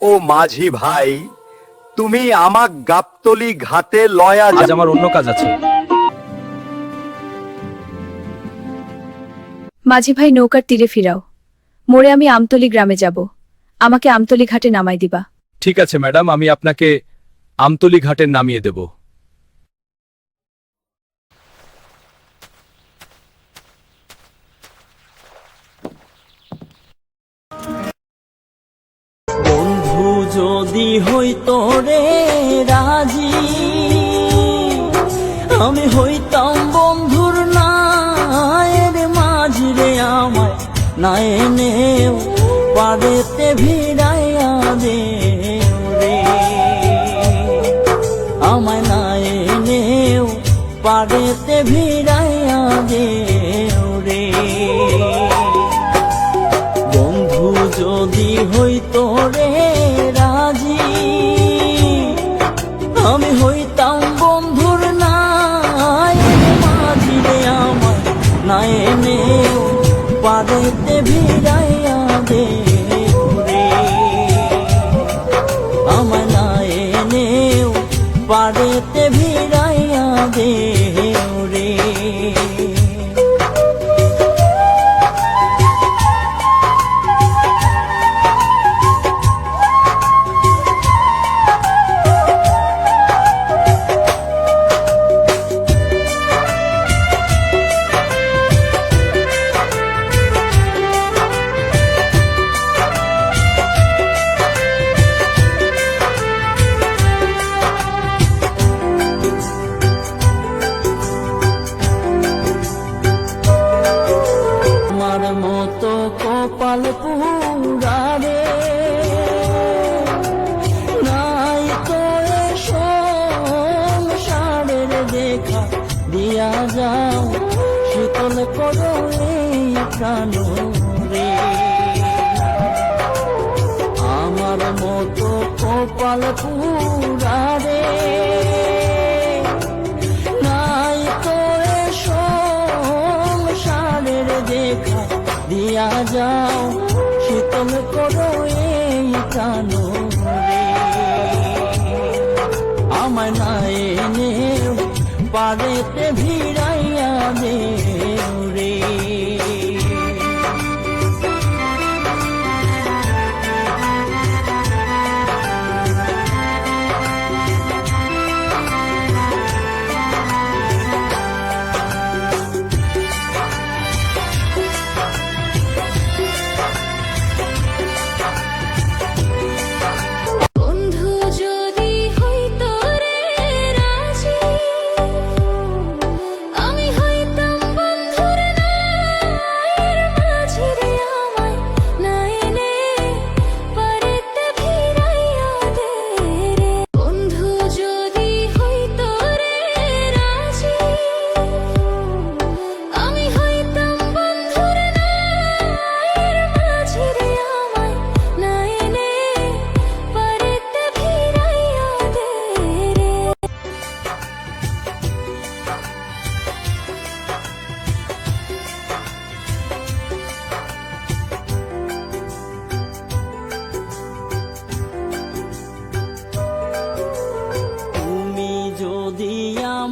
ও মাঝি ভাই তুমি আমাক গাবতলি ঘাটে লয়া আজ আমার অন্য কাজ আছে। মাঝি ভাই নৌকার তীরে ফিরাও। মোড়ে আমি আমতলি গ্রামে যাব। আমাকে আমতলি ঘাটে নামাই দিবা। ঠিক আছে ম্যাডাম আমি আপনাকে আমতলি ঘাটে নামিয়ে দেব বন্ধু যদি হইতো রে রাজি, আমি হইতাম বন্ধুর নায়ের মাঝি রে আমায় না এনেও পারেতে ভিড়াইয়া দে আমায় না এনেও পারেতে ভিড়াইয়া দে রে বন্ধু যদি হইতো পারেতে ভিড়াইয়া দে আমার নাই এনে পারেতে প্রাণ রে। আমার মতো কপাল পুরারে নাই তো সংসারের দেখা দিয়া যাও, শীতল করো এই প্রাণ রে। আমায় না পারেতে ভিড়াইয়া দে।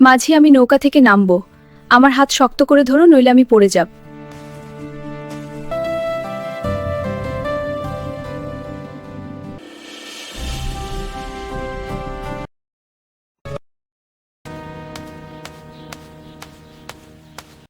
মাঝি আমি নৌকা থেকে নামব। আমার হাত শক্ত করে ধরো নইলে আমি পড়ে যাব।